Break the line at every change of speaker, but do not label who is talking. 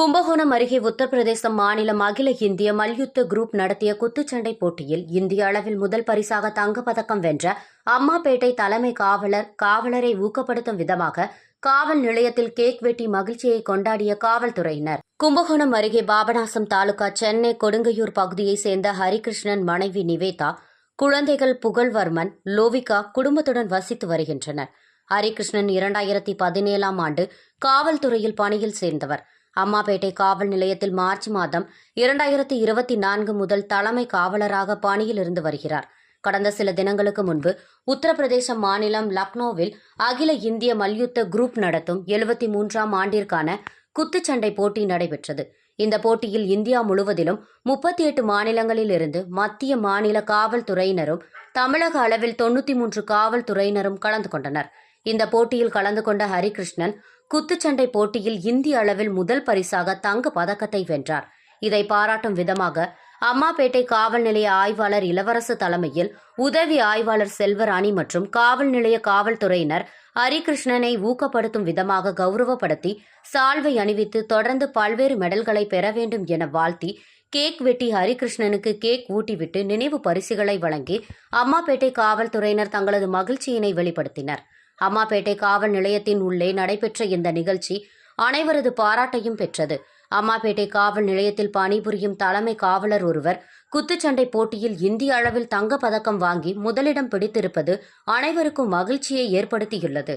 கும்பகோணம் அருகே உத்தரப்பிரதேசம் மாநிலம் அகில இந்திய மல்யுத்த குரூப் நடத்திய குத்துச்சண்டை போட்டியில் இந்திய அளவில் முதல் பரிசாக தங்கப்பதக்கம் வென்ற அம்மாபேட்டை தலைமை காவலர் காவலரை ஊக்கப்படுத்தும் விதமாக காவல் நிலையத்தில் கேக் வெட்டி மகிழ்ச்சியை கொண்டாடிய காவல்துறையினர். கும்பகோணம் அருகே பாபநாசம் தாலுகா சென்னை கொடுங்கையூர் பகுதியைச் சேர்ந்த ஹரிகிருஷ்ணன் மனைவி நிவேதா குழந்தைகள் புகழ்வர்மன் லோவிகா குடும்பத்துடன் வசித்து வருகின்றனர். ஹரிகிருஷ்ணன் இரண்டாயிரத்தி பதினேழாம் ஆண்டு காவல்துறையில் பணியில் சேர்ந்தவர். அம்மாபேட்டை காவல் நிலையத்தில் மார்ச் மாதம் இரண்டாயிரத்தி இருபத்தி நான்கு முதல் தலைமை காவலராக பணியில் இருந்து வருகிறார். கடந்த சில தினங்களுக்கு முன்பு உத்தரப்பிரதேச மாநிலம் லக்னோவில் அகில இந்திய மல்யுத்த குரூப் நடத்தும் எழுபத்தி மூன்றாம் ஆண்டிற்கான குத்துச்சண்டை போட்டி நடைபெற்றது. இந்த போட்டியில் இந்தியா முழுவதிலும் முப்பத்தி எட்டு மாநிலங்களில் இருந்து மத்திய மாநில காவல்துறையினரும் தமிழக அளவில் தொண்ணூற்றி மூன்று காவல்துறையினரும் கலந்து கொண்டனர். இந்த போட்டியில் கலந்து கொண்ட ஹரிகிருஷ்ணன் குத்துச்சண்டை போட்டியில் இந்திய அளவில் முதல் பரிசாக தங்க பதக்கத்தை வென்றார். இதை பாராட்டும் விதமாக அம்மாபேட்டை காவல் நிலைய ஆய்வாளர் இளவரசு தலைமையில் உதவி ஆய்வாளர் செல்வராணி மற்றும் காவல் நிலைய காவல்துறையினர் ஹரிகிருஷ்ணனை ஊக்கப்படுத்தும் விதமாக கௌரவப்படுத்தி சால்வை அணிவித்து தொடர்ந்து பல்வேறு மெடல்களை பெற வேண்டும் என வாழ்த்தி கேக் வெட்டி ஹரிகிருஷ்ணனுக்கு கேக் ஊட்டிவிட்டு நினைவு பரிசுகளை வழங்கி அம்மாபேட்டை காவல்துறையினர் தங்களது மகிழ்ச்சியினை வெளிப்படுத்தினர். அம்மாப்பேட்டை காவல் நிலையத்தின் உள்ளே நடைபெற்ற இந்த நிகழ்ச்சி அனைவரது பாராட்டையும் பெற்றது. அம்மாப்பேட்டை காவல் நிலையத்தில் பணிபுரியும் தலைமை காவலர் ஒருவர் குத்துச்சண்டை போட்டியில் இந்திய அளவில் தங்கப்பதக்கம் வாங்கி முதலிடம் பிடித்திருப்பது அனைவருக்கும் மகிழ்ச்சியை ஏற்படுத்தியுள்ளது.